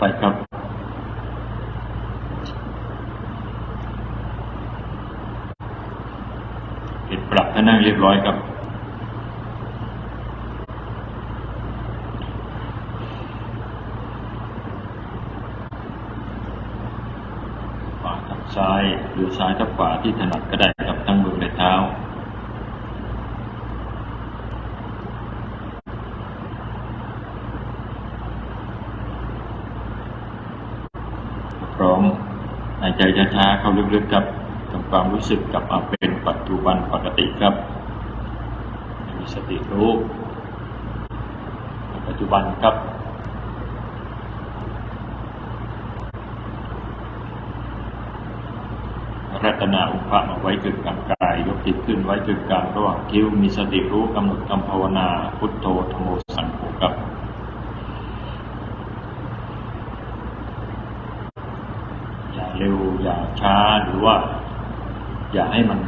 ไปครับ ปิดปรับท่านั่งเรียบร้อยครับขวาทับซ้ายหรือซ้ายทับขวาที่ถนัดก็ได้ครับทั้งมือและเท้า พร้อมหายใจช้าๆเข้า ลึกๆครับทำความรู้สึกกลับมาเป็นปัจจุบันปกติครับ มีสติรู้ปัจจุบันครับรัตนาอุปะมาไว้กึ่งกลางกาย ยกจิตขึ้นไว้กึ่งกลางระหว่างคิ้วมีสติรู้กำหนดคำภาวนา พุทโธธโมสังโฆครับ อย่าเร็ว อย่าช้าหรือว่า อย่าให้มัน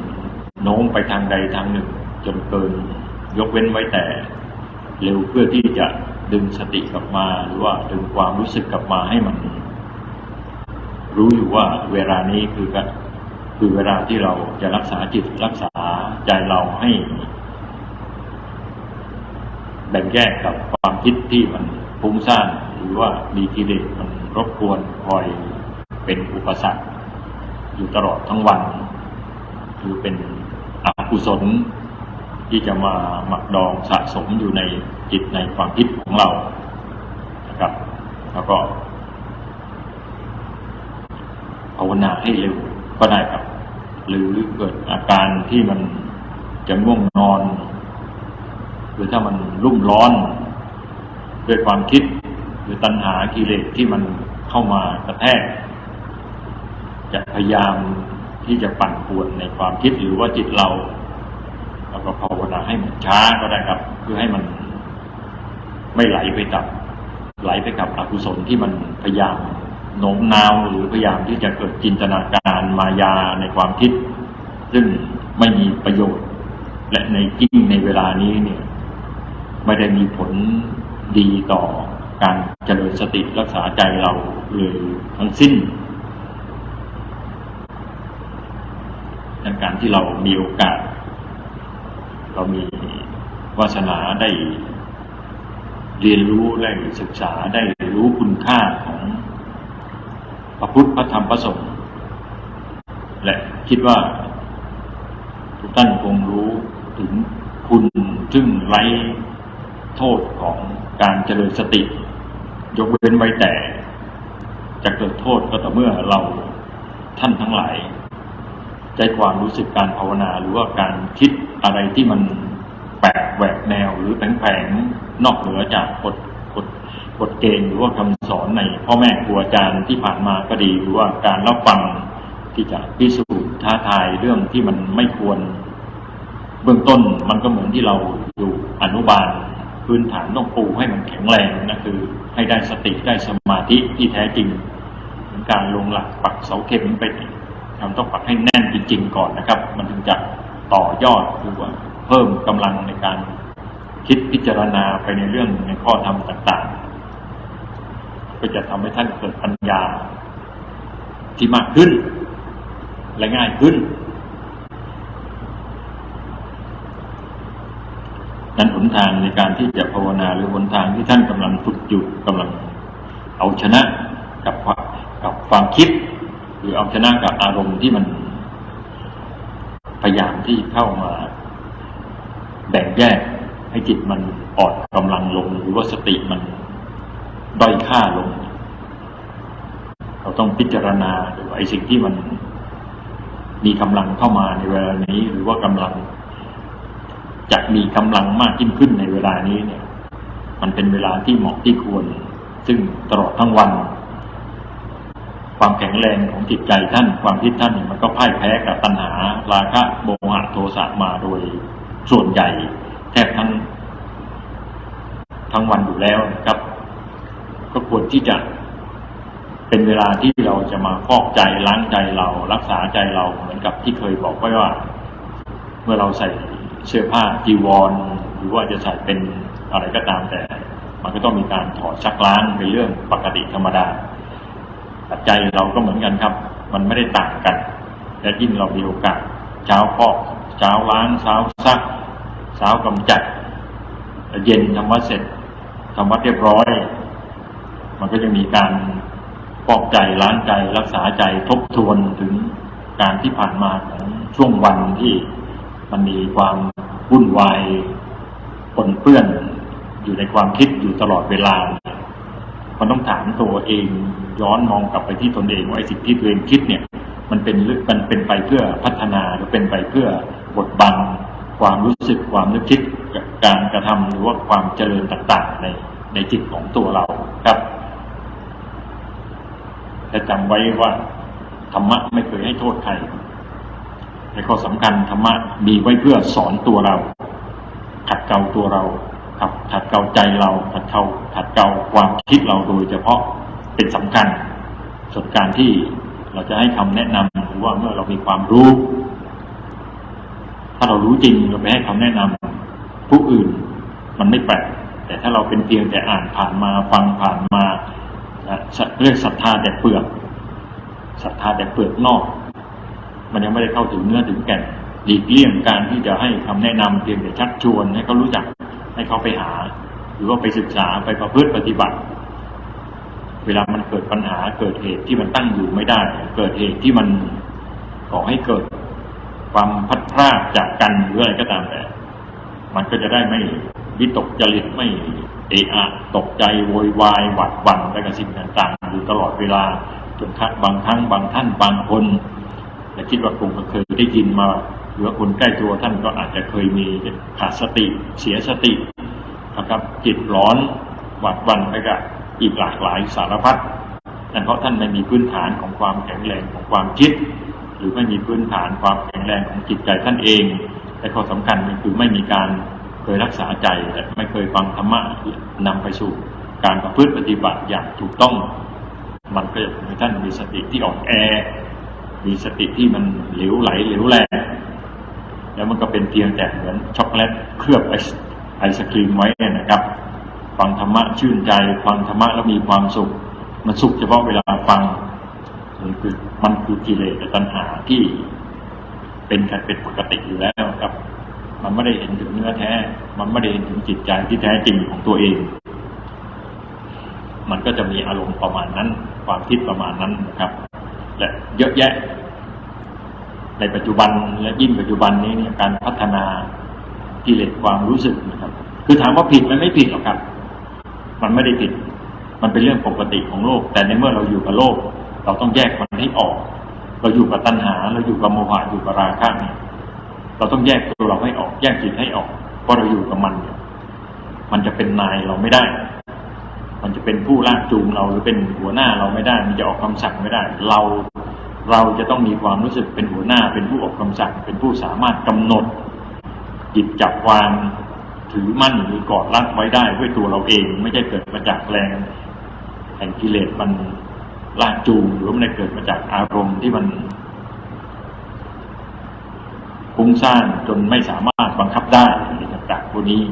โน้มไปทางใดทางหนึ่ง จนเกินยกเว้นไว้แต่ เร็วเพื่อที่จะดึงสติกลับมา หรือว่าดึงความรู้สึกกลับมาให้มัน รู้อยู่ว่าเวลานี้คือกันคือเวลาที่เราจะรักษาจิตรักษาใจเราให้แบ่งแยกกับความคิดที่มันฟุ้งซ่านหรือว่ามีกิเลสมันรบกวนคอยเป็นอุปสรรค อยู่ตลอดทั้งวันหรือเป็นอกุศลที่จะมาหมักดองสะสมอยู่ในจิตในความคิดของเรานะครับ แล้วก็ภาวนาให้เร็วก็ได้ครับ หรือเกิดอาการที่มันจะง่วงนอน หรือถ้ามันรุ่มร้อน ด้วยความคิด หรือตัณหากิเลสที่มันเข้ามากระแทก จะพยายามที่จะปั่นป่วนในความคิดหรือว่าจิตเราเราก็ภาวนาให้มันช้าก็ได้ครับ เพื่อให้มันไม่ไหลไปกับไหลไปกับอกุศลที่มันพยายามโน้มน้าวหรือพยายามที่จะเกิดจินตนาการมายาในความคิด ซึ่งไม่มีประโยชน์ และในยิ่งในเวลานี้เนี่ย ไม่ได้มีผลดีต่อการเจริญสติรักษาใจเราเลยทั้งสิ้น ดังการที่เรามีโอกาส เรามีวาสนาได้เรียนรู้ได้ศึกษาได้รู้คุณค่าของพระพุทธพระธรรมพระสงฆ์และคิดว่าทุกท่านคงรู้ถึงคุณซึ่งไร้โทษของการเจริญสติ ยกเว้นไว้แต่ จะเกิดโทษก็ต่อเมื่อเราท่านทั้งหลาย ใจความรู้สึกการภาวนา หรือว่าการคิดอะไรที่มันแปลกแหวกแนว หรือแผลงๆนอกเหนือจากกฎกฎกฎเกณฑ์หรือว่าคำสอนในพ่อแม่ครูอาจารย์ที่ผ่านมาก็ดี หรือว่าการรับฟังที่จะพิสูจน์ท้าทายเรื่องที่มันไม่ควร เบื้องต้นมันก็เหมือนที่เราอยู่อนุบาลพื้นฐานต้องปูให้มันแข็งแรงนะคือ ให้ได้สติได้สมาธิที่แท้จริงการลงหลักปักเสาเข็มไป ทำต้องปักให้แน่นจริง ๆ ก่อนนะครับ มันถึงจะต่อยอดหรือว่าเพิ่มกำลังในการคิดพิจารณาไปในเรื่องในข้อธรรมต่างๆ ก็จะทำให้ท่านเกิดปัญญาที่มากขึ้น และง่ายขึ้นนั้นหนทางในการที่จะภาวนาหรือหนทางที่ท่านกำลังฝึกอยู่กำลังเอาชนะกับกับความคิด หรือเอาชนะกับอารมณ์ที่มัน พยายามที่เข้ามาแบ่งแยกให้จิตมันอ่อนกำลังลงหรือว่าสติมันด้อยค่าลง เราต้องพิจารณาดูไอ้สิ่งที่มันมีกำลังเข้ามาในเวลานี้ หรือว่ากำลังจะมีกำลังมากยิ่งขึ้นในเวลานี้เนี่ย มันเป็นเวลาที่เหมาะที่ควร ซึ่งตลอดทั้งวัน ความแข็งแรงของจิตใจท่าน ความคิดท่านมันก็พ่ายแพ้กับตัณหา ราคะโมหะโทสะมาโดยส่วนใหญ่แทบทั้งทั้งวันอยู่แล้วนะครับ ก็ควรที่จะเป็นเวลาที่เราจะมาฟอกใจล้างใจเรา รักษาใจเราเหมือนกับที่เคยบอกไว้ว่า เมื่อเราใส่เสื้อผ้าจีวร หรือว่าจะใส่เป็นอะไรก็ตามแต่ มันก็ต้องมีการถอดชักล้างเป็นเรื่องปกติธรรมดา ปัจจัยเราก็เหมือนกันครับ มันไม่ได้ต่างกัน และยิ่งเรามีโอกาสเช้าพอกเช้าล้างเช้าซักเช้ากำจัด เย็นทำวัดเสร็จทำวัดเรียบร้อย มันก็จะมีการปอกใจล้างใจรักษาใจทบทวนถึงการที่ผ่านมาของช่วงวันที่มันมีความวุ่นวายปนเปื้อนอยู่ในความคิดอยู่ตลอดเวลา มันต้องถามตัวเอง ย้อนมองกลับไปที่ตนเองว่าไอ้สิ่งที่ตัวเองคิดเนี่ย มันเป็นลึมันเป็นไปเพื่อพัฒนาหรือเป็นไปเพื่อบดบังความรู้สึกความนึกคิดการกระทำหรือว่าความเจริญต่างๆ ในในจิตของตัวเราครับจะจำไว้ว่าธรรมะไม่เคยให้โทษใครในข้อสำคัญธรรมะมีไว้เพื่อสอนตัวเรา ขัดเกลาตัวเราขัดขัดเกลาใจเราขัดเกลาขัดเกลาความคิดเราโดยเฉพาะ เป็นสำคัญส่วนการที่เราจะให้คำแนะนำหรือว่าเมื่อเรามีความรู้ ถ้าเรารู้จริงเราไปให้คำแนะนำผู้อื่นมันไม่แปลกแต่ถ้าเราเป็นเพียงแต่อ่านผ่านมาฟังผ่านมาเรียกศรัทธาแต่เปลือกศรัทธาแต่เปลือกนอก มันยังไม่ได้เข้าถึงเนื้อถึงแก่นหลีกเลี่ยงการที่จะให้คำแนะนำเพียงแต่ชักชวนให้เขารู้จักให้เขาไปหา หรือว่าไปศึกษาไปประพฤติปฏิบัติ เวลามันเกิดปัญหาเกิดเหตุที่มันตั้งอยู่ไม่ได้ เกิดเหตุที่มันก่อให้เกิด ความพัดพลาดจากกันหรืออะไรก็ตามแต่ มันก็จะได้ไม่วิตกจริตไม่เอะอะตกใจโวยวายหวัดหวั่นไปกับสิ่งต่างๆอยู่ตลอดเวลาจนบางครั้งบางท่านบางคนแต่คิดว่าคงเคยได้ยินมาหรือคนใกล้ตัวท่านก็อาจจะเคยมีขาดสติเสียสตินะครับจิตร้อนหวัดหวั่นไปกับ อีกหลากหลายสารพัดนั่นเพราะท่านไม่มีพื้นฐานของความแข็งแรงของความคิด หรือไม่มีพื้นฐานความแข็งแรงของจิตใจท่านเองแต่ข้อสำคัญก็คือไม่มีการเคยรักษาใจและไม่เคยฟังธรรมะนำไปสู่การประพฤติปฏิบัติอย่างถูกต้อง มันก็จะทำให้ท่านมีสติที่อ่อนแอ มีสติที่มันเหลวไหลเหลวแหลกแล้วมันก็เป็นเพียงแต่เหมือนช็อกโกแลตเคลือบไอศครีมไว้นะครับ ฟังธรรมะชื่นใจ ฟังธรรมะแล้วมีความสุข มันสุขเฉพาะเวลาฟังมันคือมันคือกิเลสตัณหาที่เป็นกันเป็นปกติอยู่แล้วครับ มันไม่ได้เห็นถึงเนื้อแท้ มันไม่ได้เห็นถึงจิตใจที่แท้จริงของตัวเอง มันก็จะมีอารมณ์ประมาณนั้น ความคิดประมาณนั้นนะครับ และเยอะแยะ ในปัจจุบันและยิ่งปัจจุบันนี้เนี่ยการพัฒนากิเลสความรู้สึกนะครับ คือถามว่าผิดมันไม่ผิดหรอกครับ มันไม่ได้ผิด มันเป็นเรื่องปกติของโลก แต่ในเมื่อเราอยู่กับโลก เราต้องแยกมันให้ออก เราอยู่กับตัณหา เราอยู่กับโมหะอยู่กับราคะเนี่ยเราต้องแยกตัวเราให้ออก แยกจิตให้ออกเพราะเราอยู่กับมันเนี่ยมันจะเป็นนายเราไม่ได้ มันจะเป็นผู้ลากจูงเราหรือเป็นหัวหน้าเราไม่ได้ มันจะออกคำสั่งไม่ได้ เราเราจะต้องมีความรู้สึกเป็นหัวหน้า เป็นผู้ออกคำสั่ง เป็นผู้สามารถกำหนดหยิบจับวาง ถือมั่นหรือกอดรัดไว้ได้ด้วยตัวเราเอง ไม่ใช่เกิดมาจากแรงแห่งกิเลสมันลากจูงหรือมันเกิดมาจากอารมณ์ที่มันฟุ้งซ่านจนไม่สามารถบังคับได้อะไรต่างๆพวกนี้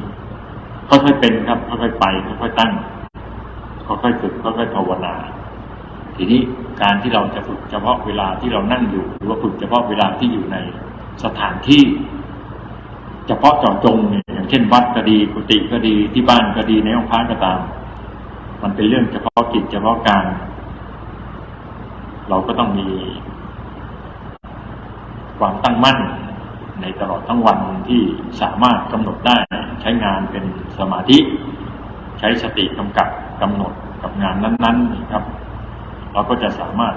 ค่อยๆเป็นครับค่อยๆไปค่อยๆตั้งค่อยๆฝึกค่อยๆภาวนา ทีนี้การที่เราจะฝึกเฉพาะเวลาที่เรานั่งอยู่ หรือว่าฝึกเฉพาะเวลาที่อยู่ในสถานที่ เฉพาะเจาะจงเนี่ยอย่างเช่นวัดก็ดีกุฏิก็ดีที่บ้านก็ดีในห้องพักก็ตาม มันเป็นเรื่องเฉพาะกิจเฉพาะการ เราก็ต้องมีความตั้งมั่นในตลอดทั้งวันที่สามารถกำหนดได้ใช้งานเป็นสมาธิ ใช้สติกำกับกำหนดกับงานนั้นๆครับ เราก็จะสามารถ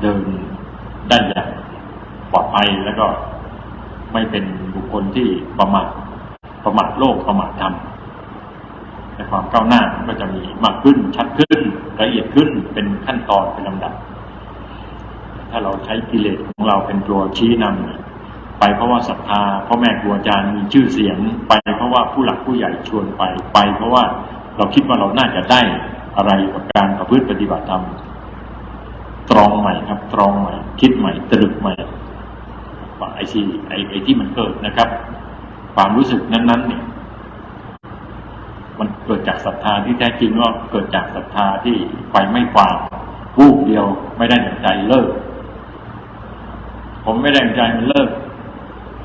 เดินได้อย่างปลอดภัยแล้วก็ ไม่เป็นบุคคลที่ประมาทประมาทโลกประมาทธรรมแต่ความก้าวหน้าก็จะมีมากขึ้นชัดขึ้นละเอียดขึ้นเป็นขั้นตอนเป็นลำดับ ถ้าเราใช้กิเลสของเราเป็นตัวชี้นำไปเพราะว่าศรัทธาพ่อแม่ครูอาจารย์มีชื่อเสียง ไปเพราะว่าผู้หลักผู้ใหญ่ชวนไปไป เพราะว่าเราคิดว่าเราน่าจะได้อะไรกับการประพฤติปฏิบัติธรรมตรองใหม่ครับตรองใหม่ คิดใหม่ตรึกใหม่ ว่าไอซีไอไอที่มันเกิดนะครับ ความรู้สึกนั้นๆเนี่ย มันเกิดจากศรัทธาที่แท้จริงว่าเกิดจากศรัทธาที่ไฟไม่ฟางวูบเดียวไม่ได้ดังใจเลิก ผมไม่ได้ดังใจมันเลิก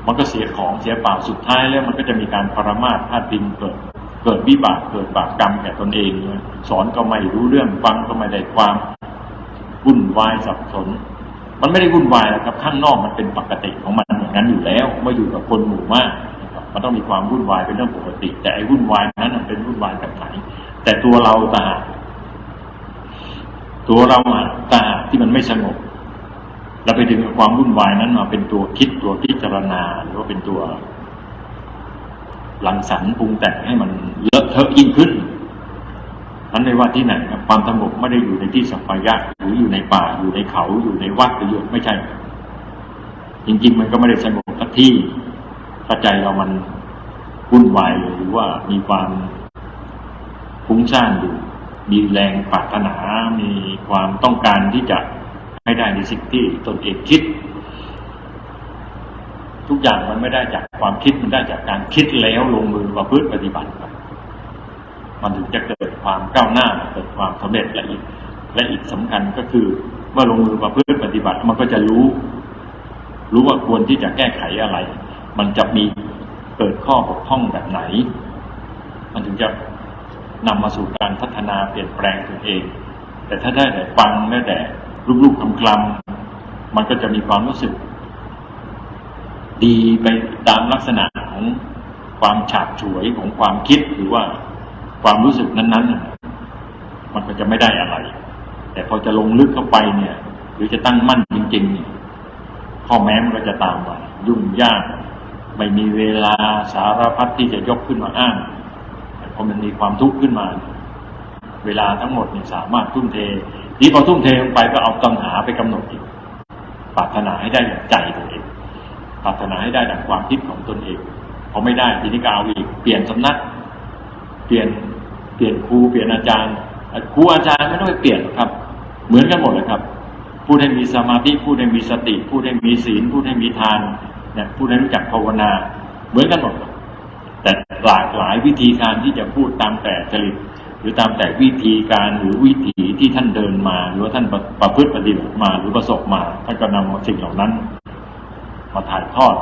มันก็เสียของเสียเปล่าสุดท้ายแล้วมันก็จะมีการปรมาทพาดพิงเกิดเกิดวิบากเกิดบาปกรรมแก่ตนเอง สอนก็ไม่รู้เรื่องฟังก็ไม่ได้ความวุ่นวายสับสน มันไม่ได้วุ่นวายนะครับ ข้างนอกมันเป็นปกติของมันอย่างนั้นอยู่แล้วเมื่ออยู่กับคนหมู่มากมันต้องมีความวุ่นวายเป็นเรื่องปกติ แต่ไอ้วุ่นวายนั้นมันเป็นวุ่นวายแบบไหนแต่ตัวเราตางตัวเราอะตางที่มันไม่สงบเราไปดึงความวุ่นวายนั้นมาเป็นตัวคิดตัวพิจารณาหรือว่าเป็นตัวหลังสรรปรุงแต่งให้มันเลอะเทอะยิ่งขึ้น นั้นไม่ว่าที่ไหนครับความสงบไม่ได้อยู่ในที่สัมปายะหรืออยู่ในป่าอยู่ในเขาอยู่ในวัดหรืออยู่ไม่ใช่ จริง ๆ มันก็ไม่ได้สงบทักที่ปัจจัยเรามันวุ่นวายหรือว่ามีความฟุ้งซ่านอยู่ มีแรงปรารถนา มีความต้องการที่จะให้ได้ในสิ่งที่ตนเองคิด ทุกอย่างมันไม่ได้จากความคิดมันได้จากการคิดแล้วลงมือประพฤติปฏิบัติครับ มันถึงจะเกิดความก้าวหน้าเกิดความสำเร็จและอีกและอีกสำคัญก็คือเมื่อลงมือประพฤติปฏิบัติมันก็จะรู้ รู้ว่าควรที่จะแก้ไขอะไร มันจะมีเกิดข้อบกพร่องแบบไหน มันถึงจะนำมาสู่การพัฒนาเปลี่ยนแปลงตัวเอง แต่ถ้าได้แต่ฟังแม้แต่รูปๆคลำมันก็จะมีความรู้สึก ดีไปตามลักษณะของความฉาบฉวยของความคิดหรือว่า ความรู้สึกนั้น ๆ มันก็จะไม่ได้อะไร แต่พอจะลงลึกเข้าไปเนี่ย หรือจะตั้งมั่นจริงๆเนี่ยข้อแม้มันก็จะตามมายุ่งยาก ไม่มีเวลาสารพัดที่จะยกขึ้นมาอ้างพอมันมีความทุกข์ขึ้นมา เวลาทั้งหมดเนี่ยสามารถทุ่มเทนี่พอทุ่มเทลงไปก็เอาตัณหาไปกำหนดอีกปรารถนาให้ได้อย่างใจตัวเองปรารถนาให้ได้ดังความคิดของตนเองพอไม่ได้ทีนี้ก็เอาอีกเปลี่ยนสำนัก เปลี่ยนเปลี่ยนครูเปลี่ยนอาจารย์ครูอาจารย์ไม่ต้องไปเปลี่ยนครับ เหมือนกันหมดเลยครับพูดให้มีสมาธิพูดให้มีสติพูดให้มีศีลพูดให้มีทานเนี่ยพูดให้รู้จักภาวนา เหมือนกันหมดแต่หลากหลายวิธีการที่จะพูดตามแต่จริตหรือตามแต่วิธีการหรือวิถีที่ท่านเดินมา หรือว่าท่านประพฤติปฏิบัติมาหรือประสบมาท่านก็นำสิ่งเหล่านั้น มาถ่ายทอด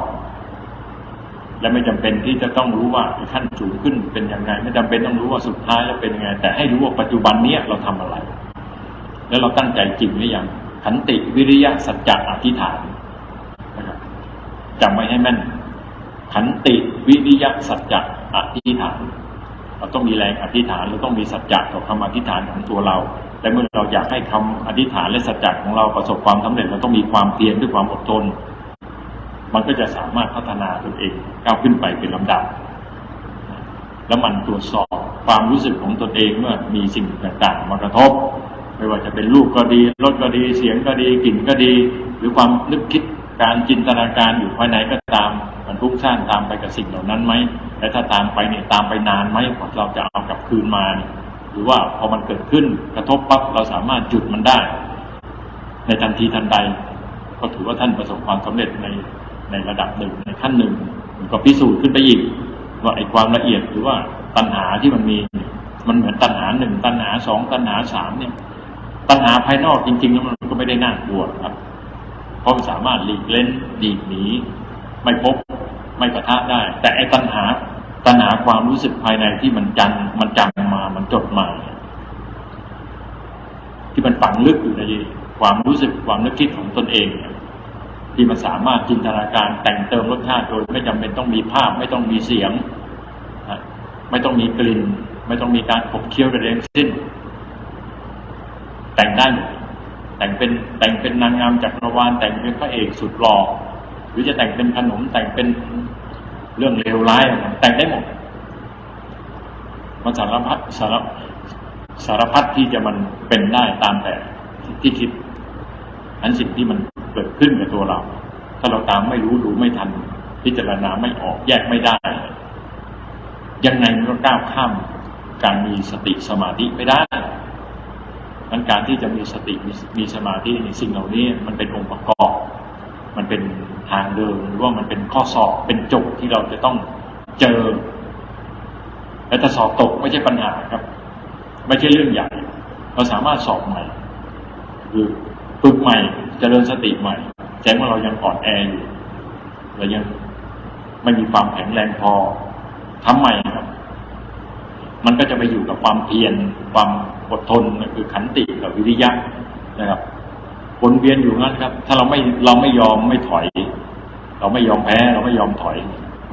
และไม่จำเป็นที่จะต้องรู้ว่าขั้นสูงขึ้นเป็นยังไง ไม่จำเป็นต้องรู้ว่าสุดท้ายแล้วเป็นยังไง แต่ให้รู้ว่าปัจจุบันเนี้ยเราทำอะไร แล้วเราตั้งใจจริงหรือยังขันติวิริยะสัจจะอธิษฐานนะครับจำไว้ให้แม่นขันติวิริยะสัจจะอธิษฐาน เราต้องมีแรงอธิษฐานเราต้องมีสัจจะต่อคำอธิษฐานของตัวเราแต่เมื่อเราอยากให้คำอธิษฐานและสัจจะของเราประสบความสำเร็จเราต้องมีความเพียรด้วยความอดทน มันก็จะสามารถพัฒนาตนเองก้าวขึ้นไปเป็นลำดับ แล้วมันตรวจสอบความรู้สึกของตนเองเมื่อมีสิ่งต่างๆมากระทบ ไม่ว่าจะเป็นรูปก็ดีรสก็ดีเสียงก็ดีกลิ่นก็ดี หรือความนึกคิดการจินตนาการอยู่ภายในก็ตามมันพุ่งสร้างตามไปกับสิ่งเหล่านั้นไหมและถ้าตามไปเนี่ยตามไปนานไหมกว่าเราจะเอากลับคืนมาหรือว่าพอมันเกิดขึ้นกระทบปั๊บเราสามารถหยุดมันได้ ในทันทีทันใด ก็ถือว่าท่านประสบความสำเร็จใน ในระดับหนึ่งในขั้นหนึ่งมันก็พิสูจน์ขึ้นไปอีกว่าไอ้ความละเอียดหรือว่าตัณหาที่มันมี มันเหมือนตัณหาหนึ่งตัณหาสองตัณหาสามเนี่ย ตัณหาภายนอกจริงๆแล้วมันก็ไม่ได้น่ากลัวครับเพราะมันสามารถหลีกเล่นหลีกหนีไม่พบไม่ปะทะได้ แต่ไอ้ตัณหาตัณหาความรู้สึกภายในที่มันจันมันจำมามันจดมาที่มันฝังลึกอยู่ในความรู้สึกความนึกคิดของตนเองเนี่ย ที่มันสามารถจินตนาการแต่งเติมรสชาติโดยไม่จำเป็นต้องมีภาพ ไม่ต้องมีเสียง ไม่ต้องมีกลิ่น ไม่ต้องมีการขบเคี้ยวใดๆทั้งสิ้น แต่งได้หมดแต่งเป็นแต่งเป็นนางงามจักรวาลแต่งเป็นพระเอกสุดหล่อหรือจะแต่งเป็นขนมแต่งเป็นเรื่องเลวร้ายอะไรแต่งได้หมดมันสารพัดสารสารพัดที่จะมันเป็นได้ตามแต่ที่คิดอันสิ่งที่มัน เกิดขึ้นกับตัวเรา ถ้าเราตามไม่รู้ดูไม่ทัน พิจารณาไม่ออกแยกไม่ได้ ยังไงมันก็ก้าวข้าม การมีสติสมาธิไม่ได้มันการที่จะมีสติมีมีสมาธิในสิ่งเหล่านี้ มันเป็นองค์ประกอบ มันเป็นทางเดินหรือว่ามันเป็นข้อสอบเป็นโจทย์ที่เราจะต้องเจอและแต่ถ้าสอบตกไม่ใช่ปัญหาครับ ไม่ใช่เรื่องใหญ่ เราสามารถสอบใหม่ คือฝึกใหม่ เจริญสติใหม่แจ้งว่าเรายังอ่อนแออยู่เรายังไม่มีความแข็งแรงพอทำใหม่ครับ มันก็จะไปอยู่กับความเพียรความอดทนคือขันติกับวิริยะนะครับวนเวียนอยู่งั้นครับ ถ้าเราไม่เราไม่ยอมไม่ถอย เราไม่ยอมแพ้เราไม่ยอมถอย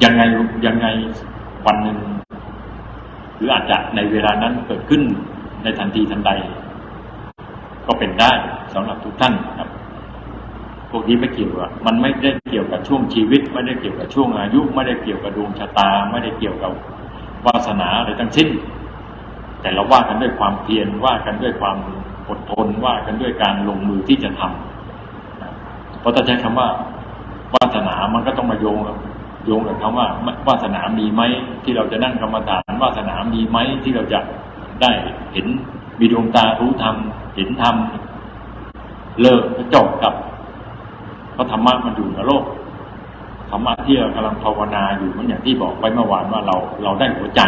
ยังไงยังไงวันหนึ่งหรืออาจจะในเวลานั้นเกิดขึ้นในทันทีทันใด ก็เป็นได้สำหรับทุกท่านครับ พวกนี้ไม่เกี่ยวกับมันไม่ได้เกี่ยวกับช่วงชีวิต ไม่ได้เกี่ยวกับช่วงอายุ ไม่ได้เกี่ยวกับดวงชะตา ไม่ได้เกี่ยวกับวาสนาอะไรทั้งสิ้น แต่เราว่ากันด้วยความเพียรว่ากันด้วยความอดทนว่ากันด้วยการลงมือที่จะทำเพราะถ้าใช้คำว่าวาสนา มันก็ต้องมาโยงกับโยงกับคำว่าวาสนามีไหมที่เราจะนั่งกรรมฐานวาสนามีไหมที่เราจะได้เห็นมีดวงตารู้ธรรมเห็นธรรมเลิกจบกับ ราะธรรมะมันอยู่ในโลกธรรมะที่เรากำลังภาวนาอยู่มันอย่างที่บอกไว้เมื่อวานว่าเราเราได้หัวใจ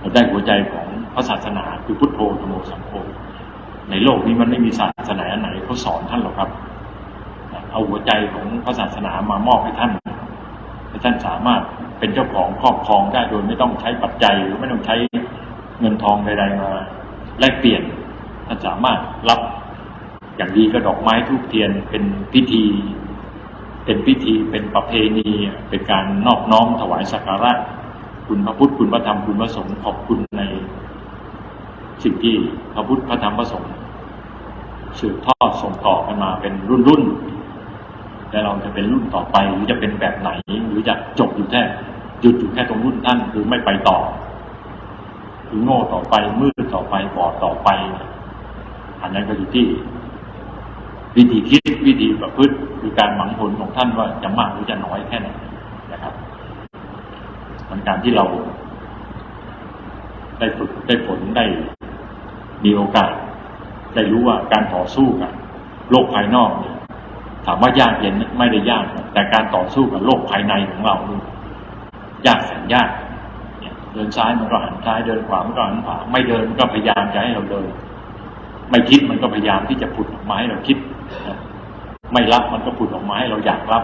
เราได้หัวใจของพระศาสนาคือพุทโธธรรมโมสังโฆในโลกนี้มันไม่มีศาสนาอันไหนเขาสอนท่านหรอกครับ เอาหัวใจของพระศาสนามามอบให้ท่านให้ท่านสามารถเป็นเจ้าของครอบครองได้โดยไม่ต้องใช้ปัจจัยหรือไม่ต้องใช้เงินทองใดๆมาแลกเปลี่ยนท่านสามารถรับ อย่างดีก็ดอกไม้ทูบเทียนเป็นพิธี เป็นพิธีเป็นประเพณี เป็นการนอบน้อมถวายสักการะ คุณพระพุทธคุณพระธรรมคุณพระสงฆ์ขอบคุณใน สิ่งที่พระพุทธพระธรรมพระสงฆ์สืบทอดส่งต่อกันมาเป็นรุ่นรุ่นแต่เราจะเป็นรุ่นต่อไปหรือจะเป็นแบบไหน หรือจะจบอยู่แค่หยุดอยู่แค่ตรงรุ่นท่านหรือไม่ไปต่อหรือโง่ต่อไปมืดต่อไปบอดต่อไป อันนั้นก็อยู่ที่ วิธีคิดวิธีประพฤติคือการหวังผลของท่านว่าจะมากหรือจะน้อยแค่ไหนนะครับมันการที่เรา ได้ฝึกได้ผลได้มีโอกาส ได้รู้ว่าการต่อสู้กับโลกภายนอกเนี่ยถามว่ายากเย็นไม่ได้ยาก แต่การต่อสู้กับโลกภายในของเรานี่ยากแสนยากเดินซ้ายมันก็หันซ้ายเดินขวามันก็หันขวาไม่เดินมันก็พยายามจะให้เราเดิน ไม่คิดมันก็พยายามที่จะผุดออกมาให้เราคิด ไม่รับมันก็ผุดออกมาให้เราอยากรับ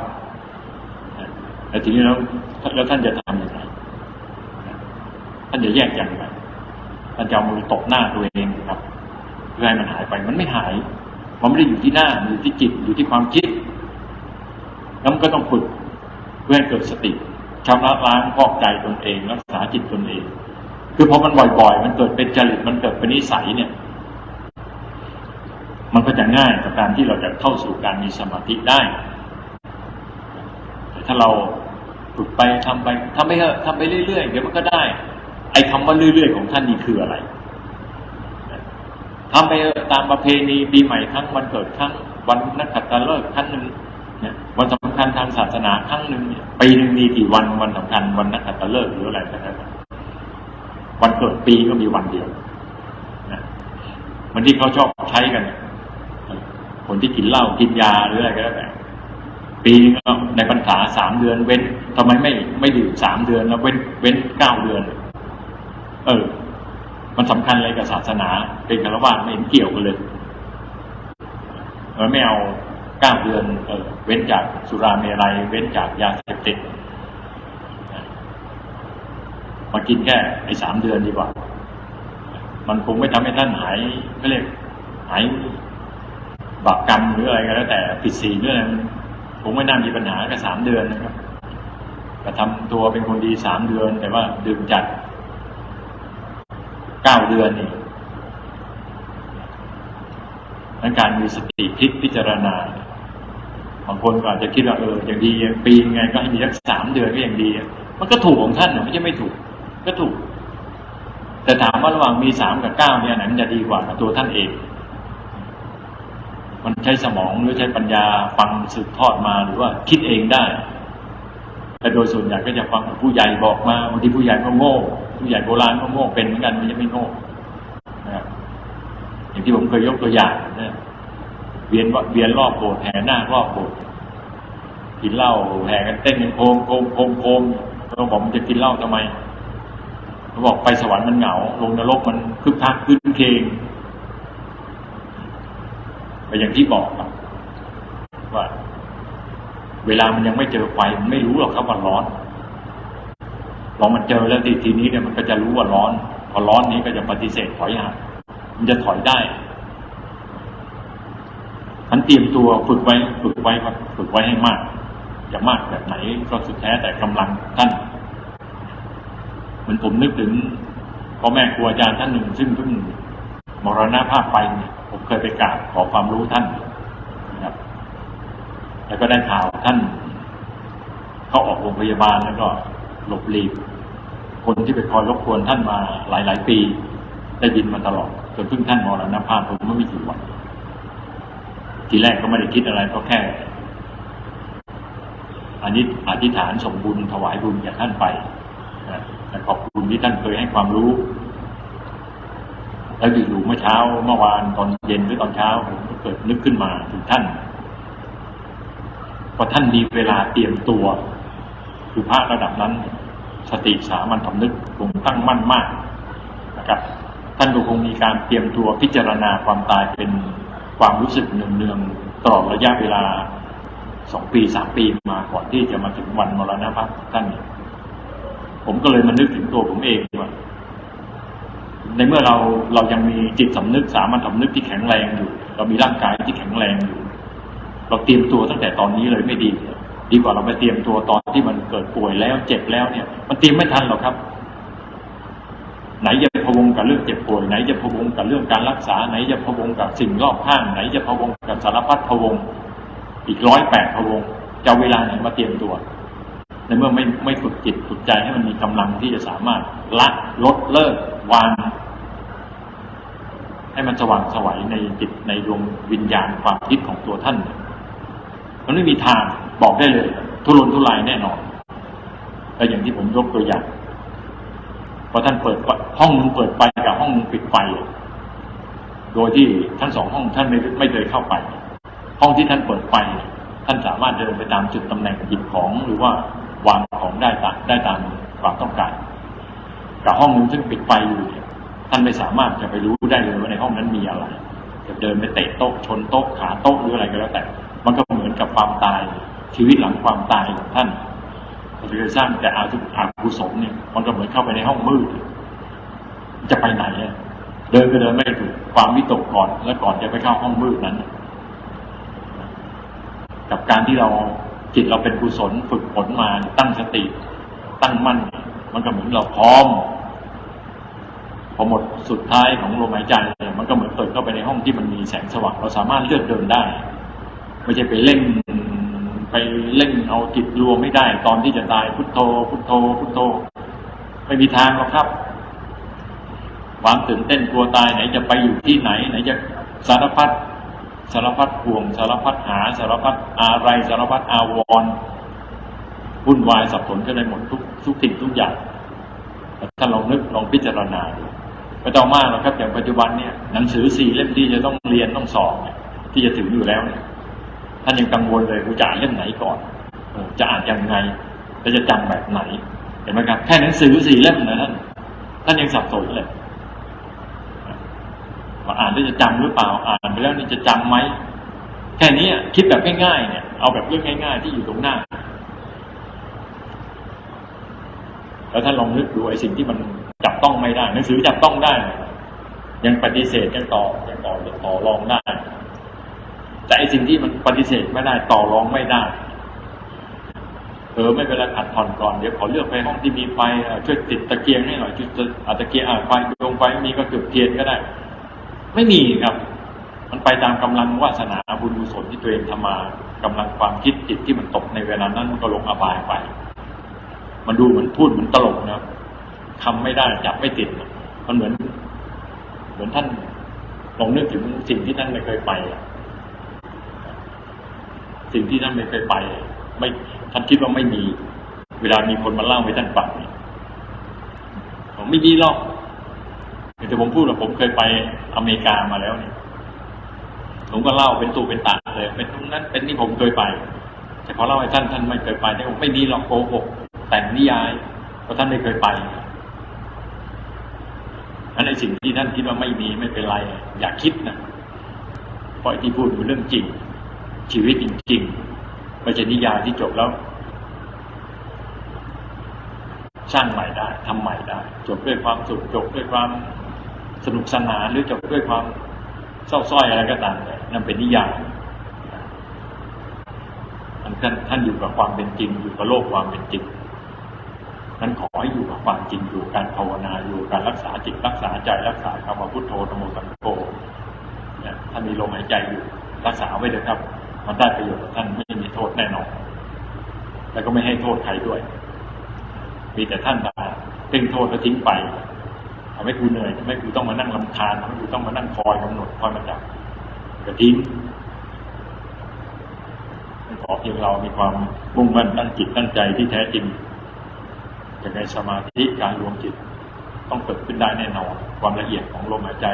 แต่ทีนี้แล้วแล้วท่านจะทำยังไงท่านจะแยกอย่างไรท่านจะเอามือตบหน้าตัวเองครับเพื่อให้มันหายไปมันไม่หาย มันไม่ได้อยู่ที่หน้าอยู่ที่จิตอยู่ที่ความคิดแล้วมันก็ต้องฝึกเพื่อให้เกิดสติชำระล้างพอกใจตนเอง รักษาจิตตนเอง คือพอมันบ่อยๆ มันเกิดเป็นจริตมันเกิดเป็นนิสัยเนี่ย มันก็จะง่ายกับการที่เราจะเข้าสู่การมีสมาธิได้ แต่ถ้าเราฝึกไปทำไปทำไปเถอะทำไปเรื่อยๆเดี๋ยวมันก็ได้ ไอ้คำว่าเรื่อยๆของท่านนี่คืออะไรทำไปตามประเพณีปีใหม่ครั้งวันเกิดครั้งวันนักขัตฤกษ์ครั้งหนึ่งเนี่ยวันสำคัญทางศาสนาครั้งหนึ่งเนี่ยปีหนึ่งมีกี่วันวันสำคัญวันนักขัตฤกษ์หรืออะไรก็แล้ววันเกิดปีก็มีวันเดียวนะวันที่เขาชอบใช้กันเนี่ย คนที่กินเหล้ากินยาหรืออะไรก็แล้วแต่ปีนึงก็ในพรรษาสามเดือนเว้นทำไมไม่ไม่ดื่มสามเดือนแล้วเว้นเว้นเก้าเดือน เออ มันสำคัญอะไรกับศาสนา เป็นคารวะไม่เห็นเกี่ยวกันเลยมันไม่เอาเก้าเดือน เออ เว้นจากสุราเมรัย เว้นจากยาเสพติดมากินแค่ไอ้สามเดือนดีกว่า มันคงไม่ทำให้ท่านหายก็เรียกหาย บาปกรรมหรืออะไรก็แล้วแต่ผิดศีลเรื่องคงไม่น่ามีปัญหาแค่สามเดือนนะครับกระทำตัวเป็นคนดีสามเดือน แต่ว่าดื่มจัดเก้าเดือนนี่นั้นการมีสติคิดพิจารณาบางคนก็อาจจะคิดว่าเอออย่างดีปีไงก็ให้มีสักสามเดือนก็ยังดี มันก็ถูกของท่านนะไม่ใช่ไม่ถูก ก็ถูก แต่ถามว่าระหว่างมีสามกับเก้าเนี่ยไหนมันจะดีกว่าตัวท่านเอง มันใช้สมองหรือใช้ปัญญาฟังสืบทอดมาหรือว่าคิดเองได้ แต่โดยส่วนใหญ่ก็จะฟังผู้ใหญ่บอกมาบางทีผู้ใหญ่ก็โง่ ผู้ใหญ่โบราณก็โง่เป็นเหมือนกันมันจะไม่โง่นะอย่างที่ผมเคยยกตัวอย่างนะเวียนเวียนรอบโบสถ์แห่หน้ารอบโบสถ์กินเหล้าแห่กันเต้นกันโคมโคมโคมโคมแล้วผมจะกินเหล้าทำไมเขาบอกไปสวรรค์มันเหงาลงนรกมันคึกคักคึกเคง ก็อย่างที่บอกว่า เวลามันยังไม่เจอไฟมันไม่รู้หรอกครับว่าร้อนพอมันเจอแล้วทีทีนี้เนี่ยมันก็จะรู้ว่าร้อน พอร้อนนี้ก็จะปฏิเสธถอยห่างมันจะถอยได้มันเตรียมตัวฝึกไว้ฝึกไว้ครับฝึกไว้ให้มากจะมากแบบไหนก็สุดแท้แต่กำลังท่านเหมือนผมนึกถึงพ่อแม่ครูอาจารย์ท่านหนึ่ง ซึ่งเพิ่งมรณภาพไปเนี่ย ผมเคยไปกราบขอความรู้ท่านนะครับ แล้วก็ได้ข่าวท่าน เข้าออกโรงพยาบาลแล้วก็หลบหลีกคนที่ไปคอยรบกวนท่านมาหลาย ๆ ปี ได้ยินมาตลอดจนเพิ่งท่านมรณภาพผมเมื่อไม่กี่วัน ทีแรกก็ไม่ได้คิดอะไรก็แค่อันนี้อธิษฐานส่งบุญถวายบุญแก่ท่านไปแต่ขอบคุณที่ท่านเคยให้ความรู้ แล้วอยู่ๆเมื่อเช้าเมื่อวานตอนเย็นหรือตอนเช้าผมก็เกิดนึกขึ้นมาถึงท่านพอท่านมีเวลาเตรียมตัวคือพระระดับนั้น สติสามัญสำนึกคงตั้งมั่นมากนะครับ ท่านก็คงมีการเตรียมตัวพิจารณาความตายเป็นความรู้สึกเนืองๆตลอดระยะเวลาสองปีสามปีมาก่อนที่จะมาถึงวันมรณภาพของท่าน ผมก็เลยมานึกถึงตัวผมเองว่า ในเมื่อเราเรายังมีจิตสำนึกสามัญสำนึกที่แข็งแรงอยู่ เรามีร่างกายที่แข็งแรงอยู่ เราเตรียมตัวตั้งแต่ตอนนี้เลยไม่ดี ดีกว่าเราไปเตรียมตัวตอนที่มันเกิดป่วยแล้วเจ็บแล้วเนี่ย มันเตรียมไม่ทันหรอกครับ ไหนจะพะวงกับเรื่องเจ็บป่วยไหนจะพะวงกับเรื่องการรักษา ไหนจะพะวงกับสิ่งรอบข้างไหนจะพะวงกับสารพัดพะวงอีกร้อยแปดพะวงจะเวลาไหนมาเตรียมตัว เมื่อไม่ไม่ฝึกจิตฝึกใจให้มันมีกำลังที่จะสามารถละลดเลิกวางให้มันสว่างสวัยในจิตในดวงวิญญาณความคิดของตัวท่าน มันไม่มีทางบอกได้เลย ทุรนทุรายแน่นอนแต่อย่างที่ผมยกตัวอย่างพอท่านเปิดห้องนึงเปิดไฟกับห้องนึงปิดไฟ โดยที่ทั้งสองห้องท่านไม่ไม่เคยเข้าไป ห้องที่ท่านเปิดไฟ ท่านสามารถเดินไปตามจุดตำแหน่งหยิบของหรือว่า ของได้ตามได้ตามความต้องการกับห้องนึงซึ่งปิดไฟอยู่เนี่ยท่านไม่สามารถจะไปรู้ได้เลยว่าในห้องนั้นมีอะไรจะเดินไปเตะโต๊ะชนโต๊ะขาโต๊ะหรืออะไรก็แล้วแต่ มันก็เหมือนกับความตายชีวิตหลังความตายของท่านเราจะสร้างแต่อาทุอากุศลเนี่ยมันก็เหมือนเข้าไปในห้องมืด จะไปไหนเนี่ยเดินก็เดินไม่ถูกความวิตกก่อน แล้วก่อนจะไปเข้าห้องมืดนั้น กับการที่เรา จิตเราเป็นกุศลฝึกฝนมาตั้งสติ ตั้งมั่น มันก็เหมือนเราพร้อม พอหมดสุดท้ายของลมหายใจเนี่ยมันก็เหมือนเปิดเข้าไปในห้องที่มันมีแสงสว่างเราสามารถเลือกเดินได้ไม่ใช่ไปเล่งไปเล่งเอาจิตรวมไม่ได้ ตอนที่จะตายพุทโธ พุทโธ พุทโธ ไม่มีทางหรอกครับความตื่นเต้นกลัวตายไหนจะไปอยู่ที่ไหน ไหนจะสารพัด สารพัดห่วง สารพัดหา สารพัดอะไร สารพัดอาวรวุ่นวายสับสนกันในหมดทุกทุกสิ่งทุกอย่างถ้าลองนึกลองพิจารณาดูไม่ต้องมากหรอกครับอย่างปัจจุบันเนี่ยหนังสือสี่เล่มที่จะต้องเรียนต้องสอบที่จะถึงอยู่แล้วเนี่ยท่านยังกังวลเลยกูจะอ่านเล่มไหนก่อนจะอ่านยังไงแล้วจะจำแบบไหน เห็นไหมครับ แค่หนังสือสี่เล่มนะท่านท่านยังสับสนเลย อ่านแล้วจะจำหรือเปล่าอ่านไปแล้วนี่จะจำไหมแค่นี้คิดแบบง่ายๆ เนี่ย เอาแบบเรื่องง่าย ๆ ที่อยู่ตรงหน้าแล้วท่านลองนึกดูไอ้สิ่งที่มันจับต้องไม่ได้หนังสือจับต้องได้ ยังปฏิเสธยังต่อยังต่อต่อรองได้ แต่ไอ้สิ่งที่มันปฏิเสธไม่ได้ต่อรองไม่ได้เออไม่เป็นไรขัดผ่อนก่อนเดี๋ยวขอเลือกไปห้องที่มีไฟช่วยติดตะเกียงให้หน่อยจุดตะเกียงอ่าไฟดวงไฟมีก็จุดเทียนก็ได้ ไม่มีครับ มันไปตามกำลังวาสนาบุญกุศลที่ตัวเองทำมากำลังความคิดจิตที่มันตกในเวลานั้นมันก็ลงอบายไป มันดูเหมือนพูดเหมือนตลกนะทำไม่ได้จับไม่ติด มันเหมือน เหมือนท่านลองนึกถึงสิ่งที่ท่านไม่เคยไปสิ่งที่ท่านไม่เคยไป ไม่ท่านคิดว่าไม่มี เวลามีคนมาเล่าให้ท่านฟังผมไม่มีหรอก แต่ผมพูดว่าผมเคยไปอเมริกามาแล้วเนี่ยผมก็เล่าเป็นตูเป็นตาเลยเป็นตรงนั้นเป็นนี่ผมเคยไป แต่พอเล่าให้ท่านท่านไม่เคยไปท่านบอกไม่มีหรอกโกหกแต่งนิยายเพราะท่านไม่เคยไปอันในสิ่งที่ท่านคิดว่าไม่มีไม่เป็นไร อย่าคิดนะเพราะที่พูดเป็นเรื่องจริง ชีวิตจริงๆไม่ใช่นิยายที่จบแล้ว สร้างใหม่ได้ทำใหม่ได้ จบด้วยความสุขจบด้วยความ สนุกสนานหรือจบด้วยความเศร้าส้อยอะไรก็ตามนั่นเป็นนิยายท่านท่านอยู่กับความเป็นจริง อยู่กับโลกความเป็นจริงนั้นขอให้อยู่กับความจริงอยู่การภาวนาอยู่การรักษาจิตรักษาใจรักษาคำว่าพุทโธธโมสังโฆเนี่ยถ้ามีลมหายใจอยู่รักษาไว้เลยครับ มันได้ประโยชน์ท่านไม่มีโทษแน่นอน แล้วก็ไม่ให้โทษใครด้วย มีแต่ท่านมาเพ่งโทษแล้วทิ้งไป ทำให้กูเหนื่อยทำให้กูต้องมานั่งลำคาญทำให้กูต้องมานั่งคอยกำหนดคอยมาจับก็ทิ้งขอเพียงเรามีความมุ่งมั่นตั้งจิตตั้งใจที่แท้จริงอย่างในสมาธิการรวมจิต ต้องเกิดขึ้นได้แน่นอน ความละเอียดของลมหายใจ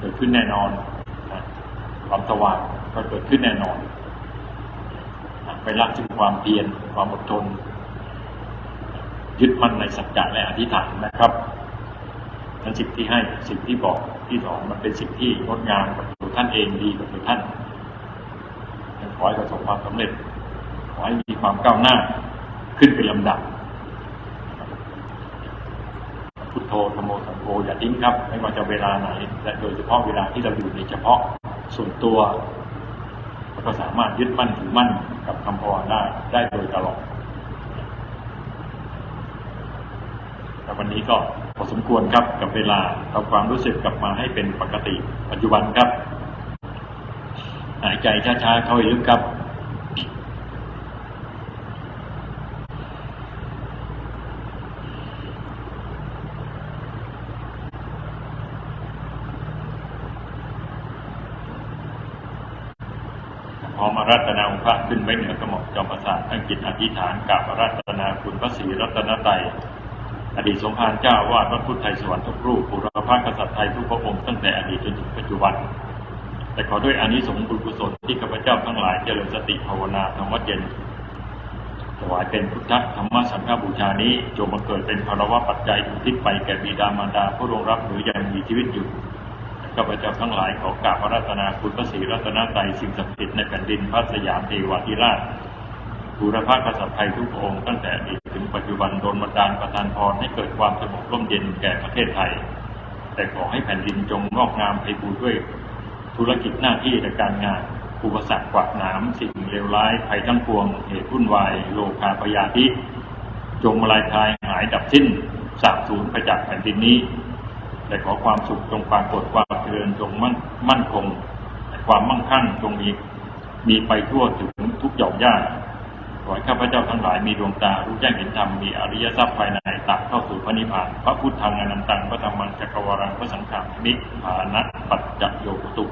เกิดขึ้นแน่นอนความสว่างก็เกิดขึ้นแน่นอน ไปรักถึงความเพียรความอดทน ยึดมั่นในสัจจะและอธิษฐานนะครับ นั้นสิ่งที่ให้สิ่งที่บอกที่สอนมันเป็นสิ่งที่งดงามกับตัวท่านเองดีกับตัวท่านขอให้ประสบความสำเร็จ ขอให้มีความก้าวหน้าขึ้นเป็นลำดับ พุทโธธโมสังโฆอย่าทิ้งครับ ไม่ว่าจะเวลาไหน และโดยเฉพาะเวลาที่เราอยู่ในเฉพาะส่วนตัว ก็สามารถยึดมั่นถือมั่นกับคำภาวนาได้ได้โดยตลอด แต่วันนี้ก็พอสมควรครับกับเวลาเอาความรู้สึกกลับมาให้เป็นปกติ ปัจจุบันครับ หายใจช้าๆเข้าลึกครับพอมารัตนาองค์พระขึ้นไว้เหนือกระหม่อมจอมประสาทตั้งจิตอธิษฐานกับรัตนาคุณพระศรีรัตนตรัย อดีตสมภารเจ้าวาดวัดพุทธไทยสวรรค์ทุกรูปปุรพากษัตริย์ไทยทุกพระองค์ตั้งแต่อดีตจนถึงปัจจุบัน แต่ขอด้วยอานิสงส์บุญกุศลที่ข้าพเจ้าทั้งหลายเจริญสติภาวนาธรรมวัดเย็นถวายเป็นพุทธธรรมสังฆบูชานี้จงมาเกิดเป็นภารวะปัจจัยอุทิศไปแก่บิดามารดาผู้ร่วงรับหรือยังมีชีวิตอยู่ข้าพเจ้าทั้งหลายขอกราบพระรัตนาคุณพระศรีรัตนตรสิ่งศักดิ์สิทธิ์ในแผ่นดินพระสยามเทวาธิราช บูรพากษัตริย์ไทยทุกองค์ตั้งแต่อดีตถึงปัจจุบันโดนบันดาลประทานพรให้เกิดความสงบร่มเย็นแก่ประเทศไทย แต่ขอให้แผ่นดินจงงอกงามไพบูด้วย ธุรกิจหน้าที่และการงานอุปสรรคกวาดหนามสิ่งเลวร้ายภัยทั้งปวงเหตุวุ่นวายโลกาพยาธิจงมาลายคลายหายดับสิ้นสาบสูญไปจากแผ่นดินนี้แต่ขอความสุขจงปรากฏความเจริญจงมั่นมั่นคง ความมั่งคั่งจงมีมีไปทั่วถึงทุกหย่อมย่า ขอให้ข้าพเจ้าทั้งหลายมีดวงตารู้แจ้งเห็นธรรมมีอริยทรัพย์ภายในตักเข้าสู่พระนิพพานพระพุทธังอนันตังพระธรรมังจักรวารังพระสังฆามิพานะปัจจโยตุ